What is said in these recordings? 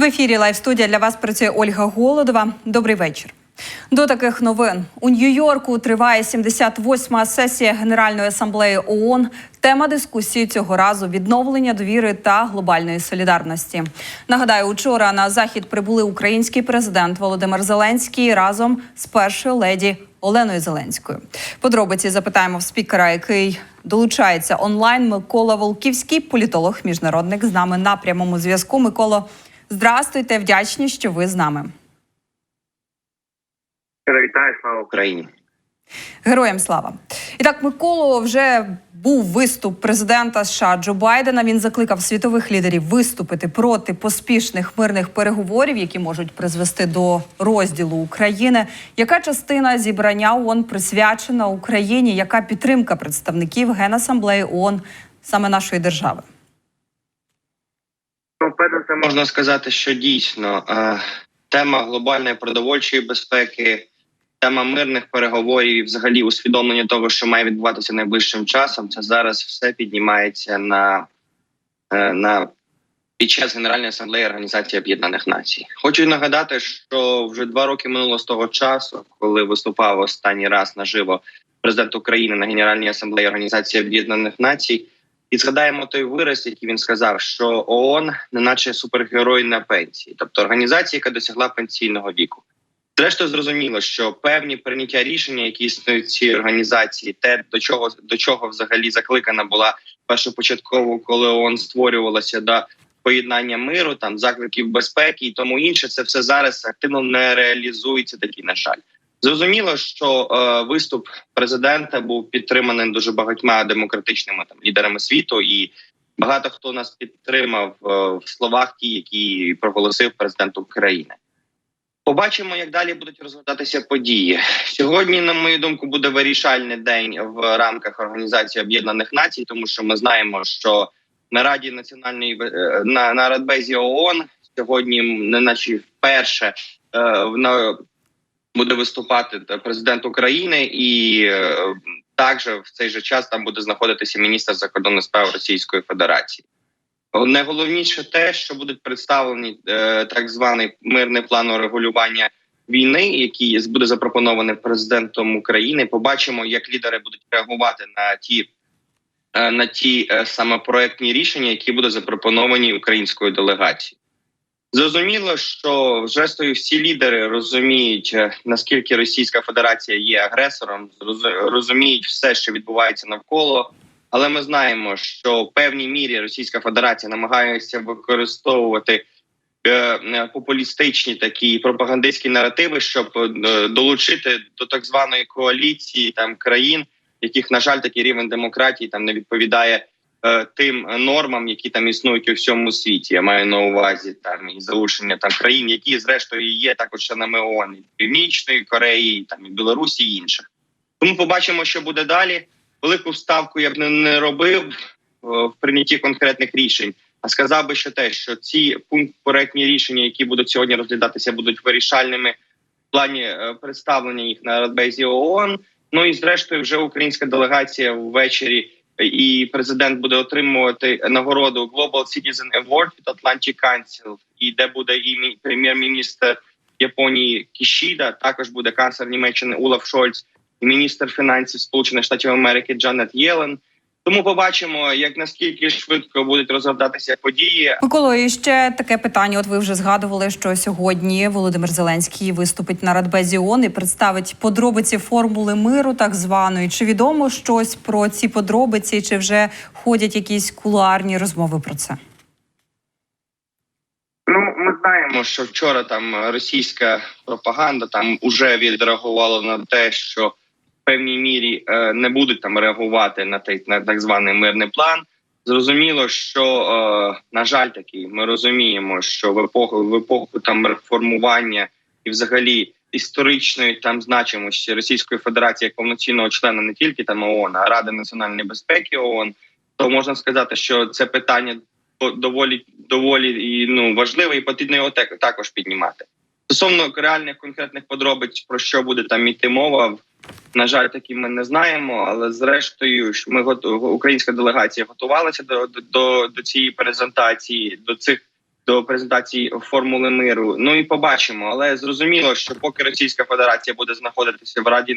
В ефірі Лайв студія для вас працює Ольга Голодова. Добрий вечір. До таких новин у Нью-Йорку триває 78-ма сесія Генеральної асамблеї ООН. Тема дискусії цього разу відновлення довіри та глобальної солідарності. Нагадаю, учора на захід прибули український президент Володимир Зеленський разом з першою леді Оленою Зеленською. Подробиці запитаємо в спікера, який долучається онлайн. Микола Волківський, політолог, міжнародник з нами на прямому зв'язку. Миколо, здрастуйте, вдячні, що ви з нами. Вітаю, слава Україні. Героям слава. І так, Миколо, вже був виступ президента США Джо Байдена. Він закликав світових лідерів виступити проти поспішних мирних переговорів, які можуть призвести до розділу України. Яка частина зібрання ООН присвячена Україні? Яка підтримка представників Генасамблеї ООН саме нашої держави? Перш можна сказати, що дійсно е, тема глобальної продовольчої безпеки, тема мирних переговорів і взагалі усвідомлення того, що має відбуватися найближчим часом, це зараз все піднімається на, е, на під час Генеральної асамблеї Організації Об'єднаних Націй. Хочу нагадати, що вже два роки минуло з того часу, коли виступав останній раз наживо президент України на Генеральній асамблеї Організації Об'єднаних Націй. І згадаємо той вираз, який він сказав, що ООН не наче супергерой на пенсії, тобто організація, яка досягла пенсійного віку. Зрештою, зрозуміло, що певні прийняття рішення, які існують в цій організації, те до чого до чого взагалі закликана була першопочатково, коли ООН створювалася до поєднання миру, там закликів безпеки і тому інше, це все зараз активно не реалізується. Такі на жаль. Зрозуміло, що е, виступ президента був підтриманий дуже багатьма демократичними там лідерами світу, і багато хто нас підтримав е, в словах, ті, які проголосив президент України. Побачимо, як далі будуть розгортатися події сьогодні. На мою думку, буде вирішальний день в рамках Організації Об'єднаних Націй, тому що ми знаємо, що на Раді національної е, на, на Радбезі ООН сьогодні, не наче вперше е, на буде виступати президент України, і е, також в цей же час там буде знаходитися міністр закордонних справ Російської Федерації. Найголовніше те, що будуть представлені е, так званий мирний план урегулювання війни, який буде запропонований президентом України. Побачимо, як лідери будуть реагувати на ті е, на ті е, саме проектні рішення, які будуть запропоновані українською делегацією. Зрозуміло, що зрештою всі лідери розуміють е, наскільки Російська Федерація є агресором, розуміють все, що відбувається навколо. Але ми знаємо, що в певній мірі Російська Федерація намагається використовувати е, е, популістичні такі пропагандистські наративи, щоб долучити до так званої коаліції там країн, яких на жаль такий рівень демократії там не відповідає тим нормам, які там існують у всьому світі. Я маю на увазі там і залучення там країн, які зрештою є також членами ООН, і Північної Кореї, там і Білорусі і інших. Тому побачимо, що буде далі велику ставку я б не, робив в прийнятті конкретних рішень. А сказав би, що те, що ці пункт проектні рішення, які будуть сьогодні розглядатися, будуть вирішальними в плані е, представлення їх на Радбезі ООН. Ну і зрештою, вже українська делегація ввечері, і президент буде отримувати нагороду Global Citizen Award від Atlantic Council, і де буде і прем'єр-міністр Японії Кішіда, також буде канцлер Німеччини Улаф Шольц міністр фінансів Сполучених Штатів Америки Джанет Єлен. Тому побачимо, як наскільки швидко будуть розгортатися події. Миколо, і ще таке питання. От ви вже згадували, що сьогодні Володимир Зеленський виступить на Радбезі ООН і представить подробиці формули миру, так званої. Чи відомо щось про ці подробиці, чи вже ходять якісь кулуарні розмови про це? Ну, ми знаємо, що вчора там російська пропаганда там уже відреагувала на те, що певній мірі е, не будуть там реагувати на той на так званий мирний план. Зрозуміло, що е, на жаль, таки ми розуміємо, що в епоху в епоху там реформування і, взагалі, історичної там значимості Російської Федерації як повноцінного члена не тільки там ООН, а Ради національної безпеки ООН, то можна сказати, що це питання доволі доволі і ну важливе, і потрібно його також піднімати. Стосовно реальних конкретних подробиць про що буде там іти мова, на жаль, такі ми не знаємо. Але зрештою, ми українська делегація готувалася до до, до цієї презентації, до цих до презентації формули миру. Ну і побачимо. Але зрозуміло, що поки Російська Федерація буде знаходитися в Раді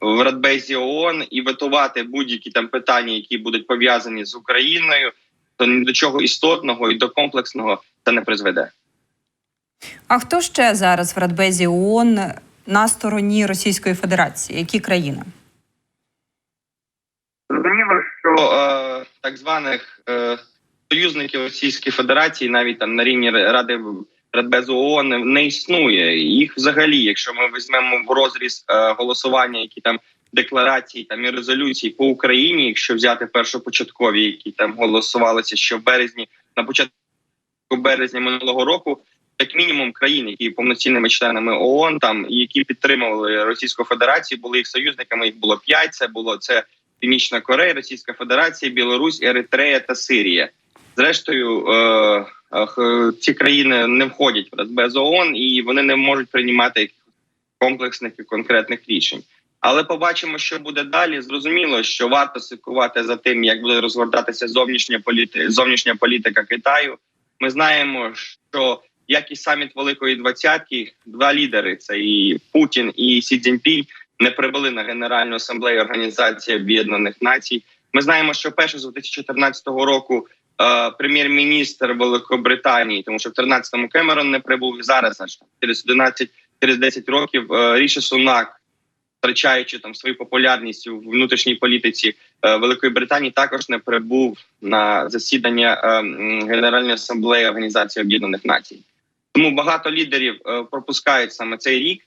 в Радбезі ООН і ветувати будь-які там питання, які будуть пов'язані з Україною, то ні до чого істотного і до комплексного це не призведе. А хто ще зараз в Радбезі ООН на стороні Російської Федерації? Які країни? Зрозуміло, що е, так званих е, союзників Російської Федерації, навіть там на рівні Ради Радбезу ООН не існує. Їх взагалі, якщо ми візьмемо в розріз е, голосування, які там декларації там і резолюції по Україні, якщо взяти першопочаткові, які там голосувалися ще в березні, на початку березня минулого року. Як мінімум країн, які повноцінними членами ООН, там які підтримували Російську Федерацію, були їх союзниками. Їх було п'ять. Це було це Північна Корея, Російська Федерація, Білорусь, Еритрея та Сирія. Зрештою, е, е, ці країни не входять в Радбез ООН і вони не можуть приймати якихось комплексних і конкретних рішень. Але побачимо, що буде далі. Зрозуміло, що варто слідкувати за тим, як буде розгортатися зовнішня політика, зовнішня політика Китаю. Ми знаємо, що як і саміт Великої Двадцятки, два лідери це і Путін і Сі Цзіньпінь, не прибули на Генеральну асамблею Організації Об'єднаних Націй. Ми знаємо, що перше з 2014 року е, прем'єр-міністр Великобританії, тому що в 13-му Кемерон не прибув і зараз аж через 11, через 10 років е, Ріші Сунак, втрачаючи там свою популярність у внутрішній політиці е, Великої Британії, також не прибув на засідання е, Генеральної асамблеї Організації Об'єднаних Націй. Тому багато лідерів е, пропускають саме цей рік.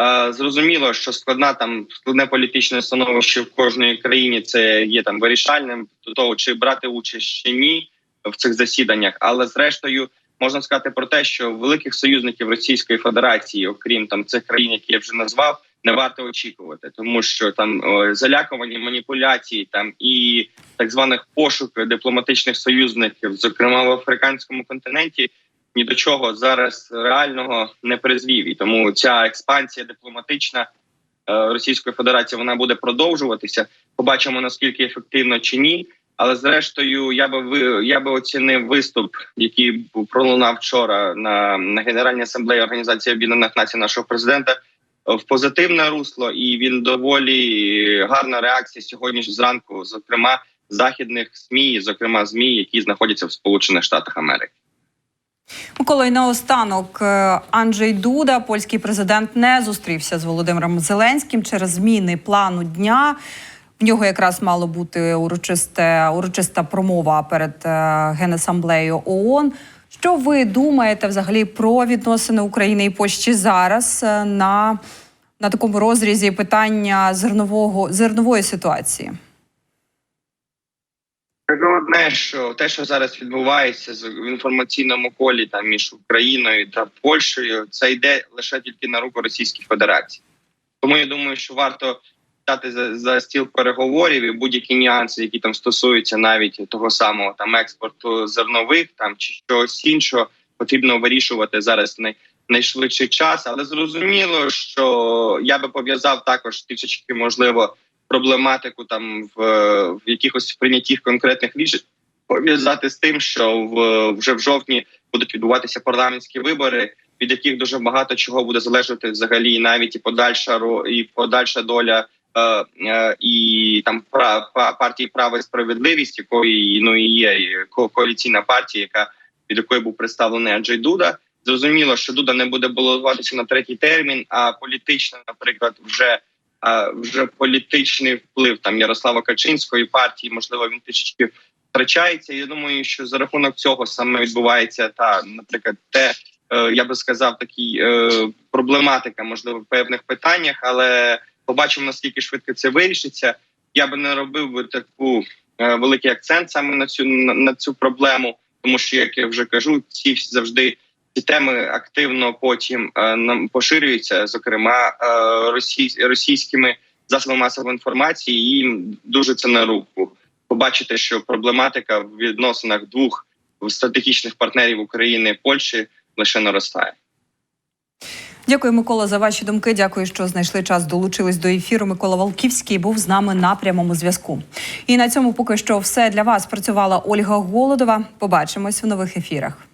Е, Зрозуміло, що складна там складне політичне становище в кожній країні це є там вирішальним до того, чи брати участь чи ні в цих засіданнях. Але зрештою можна сказати про те, що великих союзників Російської Федерації, окрім там цих країн, які я вже назвав, не варто очікувати, тому що там залякувані маніпуляції, там і так званих пошук дипломатичних союзників, зокрема в африканському континенті, ні до чого зараз реального не призвів. І тому ця експансія дипломатична е, Російської Федерації вона буде продовжуватися. Побачимо наскільки ефективно чи ні. Але зрештою, я би ви я би оцінив виступ, який пролунав вчора на, на Генеральній асамблеї Організації Об'єднаних Націй нашого президента е, в позитивне русло, і він доволі гарна реакція сьогодні ж зранку, зокрема західних СМІ, зокрема ЗМІ, які знаходяться в Сполучених Штатах Америки. Микола, і наостанок е, Анджей Дуда, польський президент, не зустрівся з Володимиром Зеленським через зміни плану дня. В нього якраз мало бути урочисте, урочиста промова перед е, Генасамблеєю ООН. Що ви думаєте взагалі про відносини України і Польщі зараз е, на, на такому розрізі питання зернового зернової ситуації? Кажу одне, що те, що зараз відбувається в інформаційному колі там між Україною та Польщею, це йде лише тільки на руку Російській Федерації. Тому я думаю, що варто взяти за, за стіл переговорів і будь-які нюанси, які там стосуються навіть того самого там експорту зернових там чи чогось іншого, потрібно вирішувати зараз най, найшвидший час. Але зрозуміло, що я би пов'язав також трішечки можливо проблематику там в, в якихось прийнятих конкретних рішень пов'язати з тим, що в вже в жовтні будуть відбуватися парламентські вибори, від яких дуже багато чого буде залежати взагалі, навіть і подальша і подальша доля. е, е, І там партії право і справедливість, якої ну і є і ко- коаліційна партія, яка від якої був представлений Анджей Дуда. Зрозуміло, що Дуда не буде балотуватися на третій термін, а політично, наприклад, вже вже політичний вплив там Ярослава Качинської партії, можливо, він трішечки втрачається. Я думаю, що за рахунок цього саме відбувається та, наприклад, те, е, я би сказав, такий е, проблематика, можливо, в певних питаннях, але побачимо наскільки швидко це вирішиться. Я би не робив би таку е, великий акцент саме на цю на, на цю проблему, тому що, як я вже кажу, ці завжди ці теми активно потім е, нам поширюються, зокрема е, російсь, російськими засобами масової інформації. і Їм дуже це на руку. Побачити, що проблематика в відносинах двох стратегічних партнерів України і Польщі лише наростає. Дякую, Микола, за ваші думки. Дякую, що знайшли час. Долучились до ефіру. Микола Волківський був з нами на прямому зв'язку. І на цьому поки що все для вас працювала Ольга Голодова. Побачимось в нових ефірах.